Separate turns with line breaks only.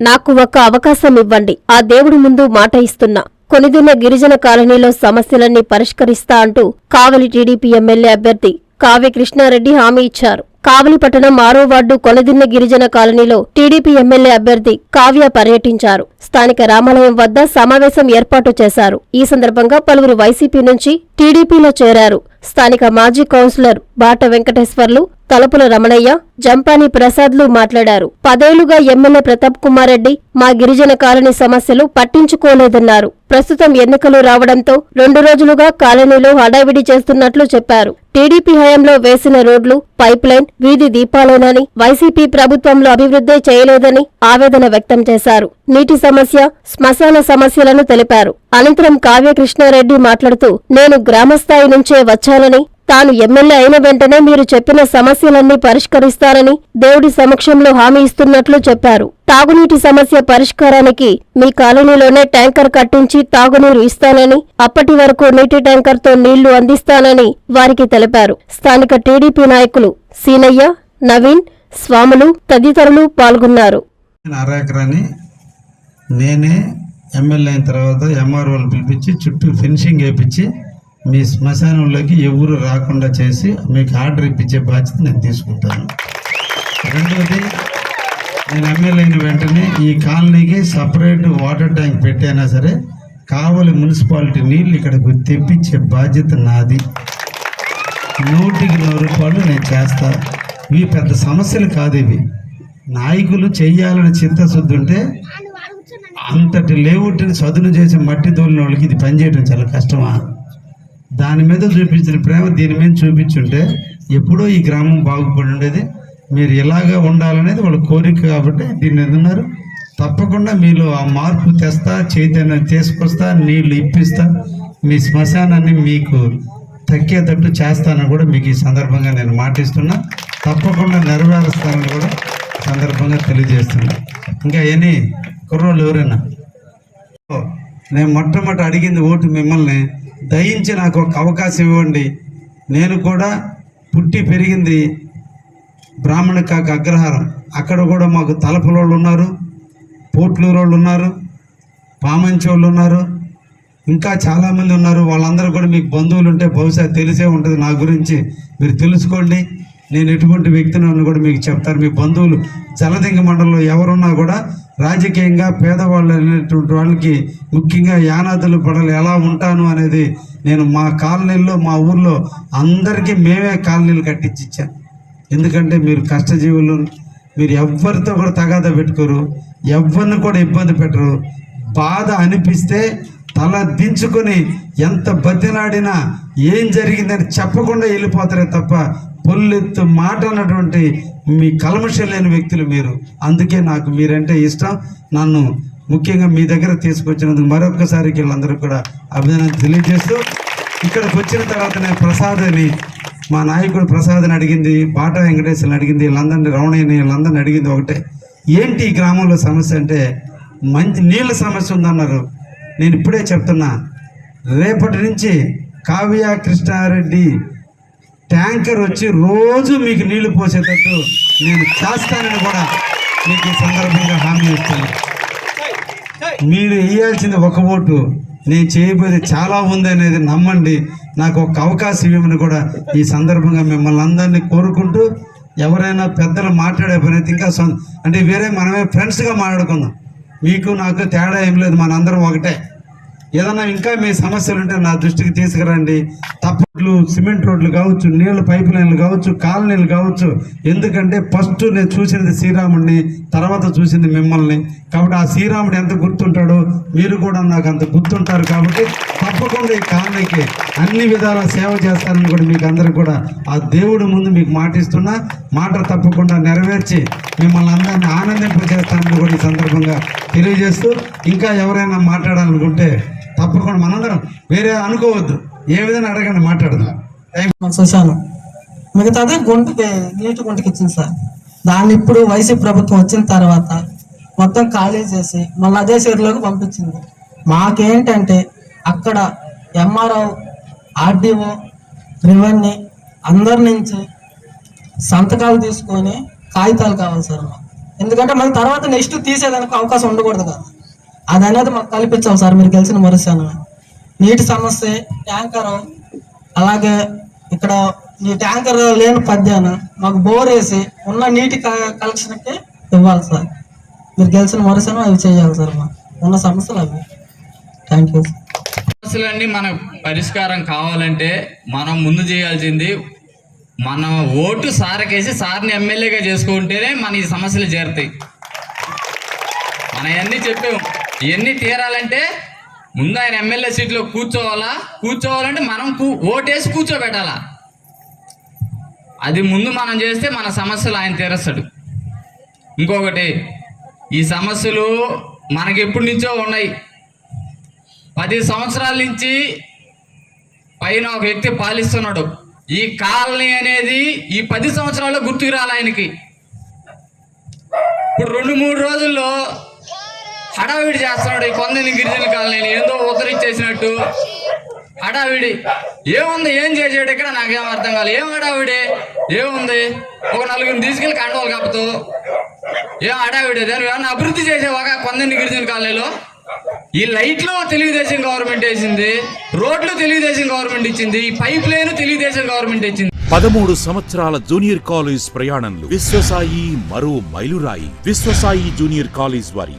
నాకు ఒక అవకాశం ఇవ్వండి. ఆ దేవుడి ముందు మాట ఇస్తున్నా. కొనిదున్న గిరిజన కాలనీలో సమస్యలన్నీ పరిష్కరిస్తా అంటూ కావలి టీడీపీ ఎమ్మెల్యే అభ్యర్థి కావ్య కృష్ణారెడ్డి హామీ ఇచ్చారు. కావలి పట్టణం ఆరో వార్డు కొనదిన్న గిరిజన కాలనీలో టీడీపీ ఎమ్మెల్యే అభ్యర్థి కావ్య పర్యటించారు. స్థానిక రామాలయం వద్ద సమావేశం ఏర్పాటు చేశారు. ఈ సందర్భంగా పలువురు వైసీపీ నుంచి టీడీపీలో చేరారు. స్థానిక మాజీ కౌన్సిలర్ బాట వెంకటేశ్వర్లు తలుపుల రమణయ్య జంపాని ప్రసాద్లు మాట్లాడారు. పదేళ్ళుగా ఎమ్మెల్యే ప్రతాప్ కుమార్ రెడ్డి మా గిరిజన కాలనీ సమస్యలు పట్టించుకోలేదన్నారు. ప్రస్తుతం ఎన్నికలు రావడంతో రెండు రోజులుగా కాలనీలో హడావిడి చేస్తున్నట్లు చెప్పారు. టీడీపీ హయాంలో వేసిన రోడ్లు పైప్ లైన్ వీధి దీపాలేనని వైసీపీ ప్రభుత్వంలో అభివృద్ధి చేయలేదని ఆవేదన వ్యక్తం చేశారు. నీటి సమస్య శ్మశాన సమస్యలను తెలిపారు. అనంతరం కావ్య కృష్ణారెడ్డి మాట్లాడుతూ నేను గ్రామస్థాయి నుంచే వచ్చానని తాను ఎమ్మెల్యే అయిన వెంటనే మీరు చెప్పిన సమస్యలన్నీ పరిష్కరిస్తారని దేవుడి సమక్షంలో హామీ ఇస్తున్నట్లు చెప్పారు. తాగునీటి సమస్య పరిష్కారానికి మీ కాలనీలోనే ట్యాంకర్ కట్టించి తాగునీరు ఇస్తానని అప్పటి వరకు నీటి ట్యాంకర్తో నీళ్ళు అందిస్తానని వారికి తెలిపారు. స్థానిక టీడీపీ నాయకులు సీనయ్య నవీన్ స్వాములు తదితరులు పాల్గొన్నారు.
నేనే ఎమ్మెల్యే అయిన తర్వాత ఎంఆర్ఓలు పిలిపించి చుట్టూ ఫినిషింగ్ వేయించి మీ శ్మశానంలోకి ఎవరు రాకుండా చేసి మీకు ఆర్డర్ ఇప్పించే బాధ్యత నేను తీసుకుంటాను. రెండవది నేను ఎమ్మెల్యేని వెంటనే ఈ కాలనీకి సపరేట్ వాటర్ ట్యాంక్ పెట్టైనా సరే కావలి మున్సిపాలిటీ నీళ్ళు ఇక్కడికి తెప్పించే బాధ్యత నాది. నూటికి నూరు రూపాయలు నేను చేస్తా. ఇవి పెద్ద సమస్యలు కాదు ఇవి. నాయకులు చేయాలని చిత్తశుద్ధి ఉంటే అంతటి లేవుటిని చదును చేసి మట్టి తోలిన వాళ్ళకి ఇది పనిచేయడం చాలా కష్టమా? దాని మీద చూపించిన ప్రేమ దీని మీద చూపించుంటే ఎప్పుడో ఈ గ్రామం బాగుపడి ఉండేది. మీరు ఇలాగే ఉండాలనేది వాళ్ళ కోరిక కాబట్టి దీన్ని ఎదున్నారు తప్పకుండా మీలో ఆ మార్పు తెస్తా చైతన్యం తీసుకొస్తా నీళ్ళు ఇప్పిస్తా. మీ శ్మశానాన్ని మీకు తగ్గేటట్టు చేస్తానని కూడా మీకు ఈ సందర్భంగా నేను మాటిస్తున్నా. తప్పకుండా నెరవేరుస్తానని కూడా సందర్భంగా తెలియజేస్తున్నా. ఇంకా ఎన్ని? కుర్రోళ్ళు ఎవరైనా? నేను మొట్టమొదటి అడిగింది ఓటు మిమ్మల్ని దయించి నాకు ఒక అవకాశం ఇవ్వండి. నేను కూడా పుట్టి పెరిగింది బ్రాహ్మణ కాక అగ్రహారం. అక్కడ కూడా మాకు తలపలోళ్ళు ఉన్నారు పోట్లూరు వాళ్ళు ఉన్నారు పామంచి వాళ్ళు ఉన్నారు. ఇంకా చాలామంది ఉన్నారు. వాళ్ళందరూ కూడా మీకు బంధువులు ఉంటే బహుశా తెలిసే ఉంటుంది నా గురించి. మీరు తెలుసుకోండి. నేను ఎటువంటి వ్యక్తిని అని కూడా మీకు చెప్తారు మీ బంధువులు జలదింగ మండలంలో ఎవరున్నా కూడా రాజకీయంగా పేదవాళ్ళు అనేటువంటి వాళ్ళకి ముఖ్యంగా యానాదులు పడలు ఎలా ఉంటాను అనేది నేను మా కాలనీల్లో మా ఊర్లో అందరికీ మేమే కాలనీలు కట్టించి ఇచ్చాను. ఎందుకంటే మీరు కష్టజీవులు మీరు ఎవ్వరితో కూడా తగాద పెట్టుకోరు ఎవరిని కూడా ఇబ్బంది పెట్టరు. బాధ అనిపిస్తే తల దించుకొని ఎంత బతినాడినా ఏం జరిగిందని చెప్పకుండా వెళ్ళిపోతారే తప్ప పొల్లెత్తు మాట అన్నటువంటి మీ కల్మషం లేని వ్యక్తులు మీరు. అందుకే నాకు మీరంటే ఇష్టం. నన్ను ముఖ్యంగా మీ దగ్గర తీసుకొచ్చినందుకు మరొకసారి వీళ్ళందరూ కూడా అభినందన తెలియజేస్తూ ఇక్కడికి వచ్చిన తర్వాత నేను ప్రసాద్ని మా నాయకుడు ప్రసాద్ని అడిగింది బాట వెంకటేశ్వరని అడిగింది వీళ్ళందరినీ రమణయ్యని వీళ్ళందరిని అడిగింది ఒకటే. ఏంటి ఈ గ్రామంలో సమస్య అంటే మంచి నీళ్ళ సమస్య ఉందన్నారు. నేను ఇప్పుడే చెప్తున్నా. రేపటి నుంచి కావ్య కృష్ణారెడ్డి ట్యాంకర్ వచ్చి రోజు మీకు నీళ్ళు పోసేటట్టు నేను చేస్తానని కూడా మీకు ఈ సందర్భంగా హామీ ఇస్తాను మీరు వేయాల్సింది ఒక ఓటు. నేను చేయబోయేది చాలా ఉంది అనేది నమ్మండి. నాకు ఒక అవకాశం ఇవ్వమని కూడా ఈ సందర్భంగా మిమ్మల్ని అందరినీ కోరుకుంటూ ఎవరైనా పెద్దలు మాట్లాడే పని అయితే ఇంకా సొంత అంటే వేరే మనమే ఫ్రెండ్స్గా మాట్లాడుకుందాం. మీకు నాకు తేడా ఏం లేదు. మనందరం ఒకటే. ఏదన్నా ఇంకా మీ సమస్యలు ఉంటే నా దృష్టికి తీసుకురండి. తప్పట్లు సిమెంట్ రోడ్లు కావచ్చు నీళ్ళ పైప్ లైన్లు కావచ్చు కాలనీలు కావచ్చు. ఎందుకంటే ఫస్ట్ నేను చూసినది శ్రీరాముడిని తర్వాత చూసింది మిమ్మల్ని. కాబట్టి ఆ శ్రీరాముడు ఎంత గుర్తుంటాడో మీరు కూడా నాకు అంత గుర్తుంటారు కాబట్టి తప్పకుండా ఈ కాలనీకి అన్ని విధాల సేవ చేస్తానని కూడా మీకు అందరికి కూడా ఆ దేవుడి ముందు మీకు మాటిస్తున్నా మాట తప్పకుండా నెరవేర్చి మిమ్మల్ని అందరినీ ఆనందింపజేస్తానని కూడా ఈ సందర్భంగా తెలియజేస్తూ ఇంకా ఎవరైనా మాట్లాడాలనుకుంటే వేరే అనుకోవద్దు. ఏ విధంగా అడగండి మాట్లాడదాం.
మనం చూశాను మిగతాది గుంటకి నీటి గుంటకి ఇచ్చింది సార్. దాన్ని ఇప్పుడు వైసీపీ ప్రభుత్వం వచ్చిన తర్వాత మొత్తం ఖాళీ చేసి మళ్ళీ అదే చీరలోకి పంపించింది. మాకేంటంటే అక్కడ ఎంఆర్ఓ ఆర్డీఓ రెవెన్యూ అందరి నుంచి సంతకాలు తీసుకొని కాగితాలు కావాలి సార్ మాకు. ఎందుకంటే మళ్ళీ తర్వాత నెక్స్ట్ తీసేదానికి అవకాశం ఉండకూడదు కదా. అది అనేది మాకు కల్పించాం సార్ మీరు గెలిచిన మరుసాను నీటి సమస్య ట్యాంకర్. అలాగే ఇక్కడ ఈ ట్యాంకర్ లేని పద్యాన మాకు బోర్ వేసి ఉన్న నీటి క- కలెక్షన్కి ఇవ్వాలి సార్. మీరు గెలిచిన వరుసను అవి చేయాలి సార్ మా ఉన్న సమస్యలు అవి. థ్యాంక్ యూ
సమస్యలన్నీ మన పరిష్కారం కావాలంటే మనం ముందు చేయాల్సింది మన ఓటు సారకేసి సార్ని ఎమ్మెల్యేగా చేసుకుంటేనే మన ఈ సమస్యలు చేరుతాయి. మనం ఇవన్నీ చెప్పాము ఇవన్నీ తీరాలంటే ముందు ఆయన ఎమ్మెల్యే సీట్లో కూర్చోవాలా? కూర్చోవాలంటే మనం కూ- ఓటేసి కూర్చోబెట్టాలా? అది ముందు మనం చేస్తే మన సమస్యలు ఆయన తీరస్తాడు. ఇంకొకటి ఈ సమస్యలు మనకి ఎప్పటి నుంచో ఉన్నాయి. పది సంవత్సరాల నుంచి పైన ఒక వ్యక్తి పాలిస్తున్నాడు. ఈ కాలనీ అనేది ఈ పది సంవత్సరాల్లో గుర్తుకు రాలి ఆయనకి. ఇప్పుడు రెండు మూడు రోజుల్లో హడావిడి చేస్తున్నాడు ఈ కొందని గిరిజన కాలనీ ఏందో ఉత్తరించేసినట్టు హడావిడి. ఏముంది? ఏం చేసాడు? ఇక్కడ నాకేం అర్థం కాలేదు ఏం హడావిడి? ఏముంది? ఒక నలుగురిని తీసుకెళ్ళి కండవాలు కప్పుతూ ఏం హడావిడి? దాని ఏమన్నా అభివృద్ధి చేసేవాగా కొందని గిరిజన కాలనీలో? ఈ లైట్లు తెలుగుదేశం గవర్నమెంట్ వేసింది. రోడ్లు తెలుగుదేశం గవర్నమెంట్ ఇచ్చింది. ఈ పైప్ లైన్ తెలుగుదేశం గవర్నమెంట్ ఇచ్చింది.
పదమూడు సంవత్సరాల జూనియర్ కాలేజ్ ప్రయాణంలో విశ్వసాయి మరో మైలురాయి. విశ్వసాయి జూనియర్ కాలేజ్ వారి